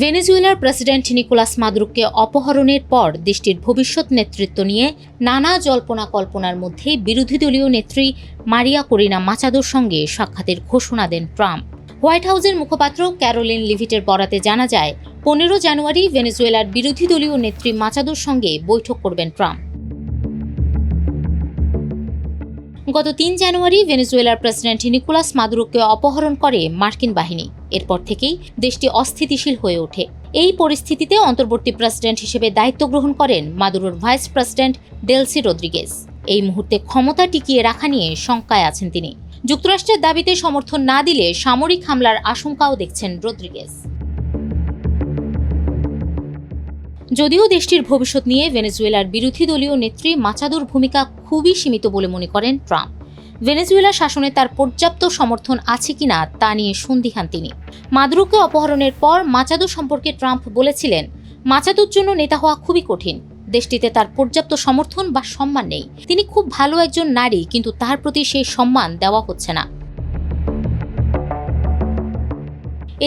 ভেনেজুয়েলার president Nicolas মাদুরোকে অপহরণের পর দেশটির ভবিষ্যৎ নেতৃত্ব নিয়ে নানা জল্পনা কল্পনার মধ্যে বিরোধী দলীয় নেত্রী মারিয়া করিনা মাচাদোর সঙ্গে সাক্ষাতের ঘোষণা দেন ট্রাম্প। হোয়াইট হাউসের মুখপাত্র ক্যারোলিন লিভিটের বরাতে জানা যায়, পনেরো জানুয়ারি ভেনেজুয়েলার বিরোধী দলীয় নেত্রী মাচাদোর সঙ্গে বৈঠক করবেন ট্রাম্প। গত তিন জানুয়ারি ভেনেজুয়েলার প্রেসিডেন্ট নিকোলাস মাদুরোকে অপহরণ করে মার্কিন বাহিনী। এরপর থেকেই দেশটি অস্থিতিশীল হয়ে ওঠে। এই পরিস্থিতিতে অন্তর্বর্তী প্রেসিডেন্ট হিসেবে দায়িত্ব গ্রহণ করেন মাদুরোর ভাইস প্রেসিডেন্ট ডেলসি রদ্রিগেজ। এই মুহূর্তে ক্ষমতা টিকিয়ে রাখা নিয়ে শঙ্কায় আছেন তিনি। যুক্তরাষ্ট্রের দাবিতে সমর্থন না দিলে সামরিক হামলার আশঙ্কাও দেখছেন রদ্রিগেজ। যদিও দেশটির ভবিষ্যৎ নিয়ে ভেনেজুয়েলার বিরোধী দলীয় নেত্রী মাচাদোর ভূমিকা খুবই সীমিত বলে মনে করেন ট্রাম্প। ভেনেজুয়েলা শাসনে তার পর্যাপ্ত সমর্থন আছে কিনা তা নিয়ে সন্দিহান তিনি। মাদুরোকে অপহরণের পর মাচাদো সম্পর্কে ট্রাম্প বলেছিলেন, মাচাদোর জন্য নেতা হওয়া খুবই কঠিন। দেশটিতে তার পর্যাপ্ত সমর্থন বা সম্মান নেই। তিনি খুব ভালো একজন নারী, কিন্তু তার প্রতি সেই সম্মান দেওয়া হচ্ছে না।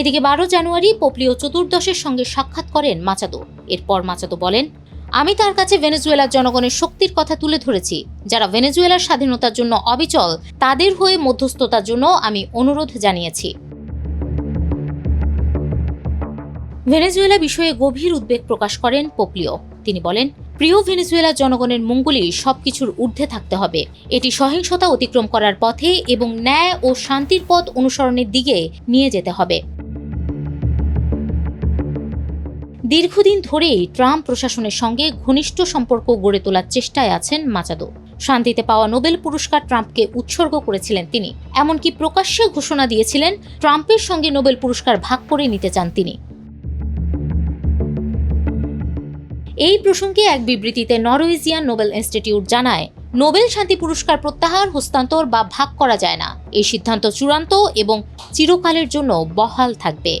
এদিকে বারো জানুয়ারি পোপলিও চতুর্দশের সঙ্গে সাক্ষাৎ করেন মাচাদো। এরপর মাচাদো বলেন, আমি তার কাছে ভেনেজুয়েলার জনগণের শক্তির কথা তুলে ধরেছি। যারা ভেনেজুয়েলার স্বাধীনতার জন্য অবিচল, তাদের হয়ে মধ্যস্থতার জন্য আমি অনুরোধ জানিয়েছি। ভেনেজুয়েলা বিষয়ে গভীর উদ্বেগ প্রকাশ করেন পোপলিও। তিনি বলেন, প্রিয় ভেনেজুয়েলা জনগণের মঙ্গলই সবকিছুর ঊর্ধ্বে থাকতে হবে। এটি সহিংসতা অতিক্রম করার পথে এবং ন্যায় ও শান্তির পথ অনুসরণের দিকে নিয়ে যেতে হবে। দীর্ঘদিন ধরেই ট্রাম্প প্রশাসনের সঙ্গে ঘনিষ্ঠ সম্পর্ক গড়ে তোলার চেষ্টায় আছেন মাচাদো। শান্তিতে পাওয়া নোবেল পুরস্কার ট্রাম্পকে উৎসর্গ করেছিলেন তিনি। এমনকি প্রকাশ্যে ঘোষণা দিয়েছিলেন, ট্রাম্পের সঙ্গে নোবেল পুরস্কার ভাগ করে নিতে চান তিনি। এই প্রসঙ্গে এক বিবৃতিতে নরওয়েজিয়ান নোবেল ইনস্টিটিউট জানায়, নোবেল শান্তি পুরস্কার প্রত্যাহার, হস্তান্তর বা ভাগ করা যায় না। এই সিদ্ধান্ত চূড়ান্ত এবং চিরকালের জন্য বহাল থাকবে।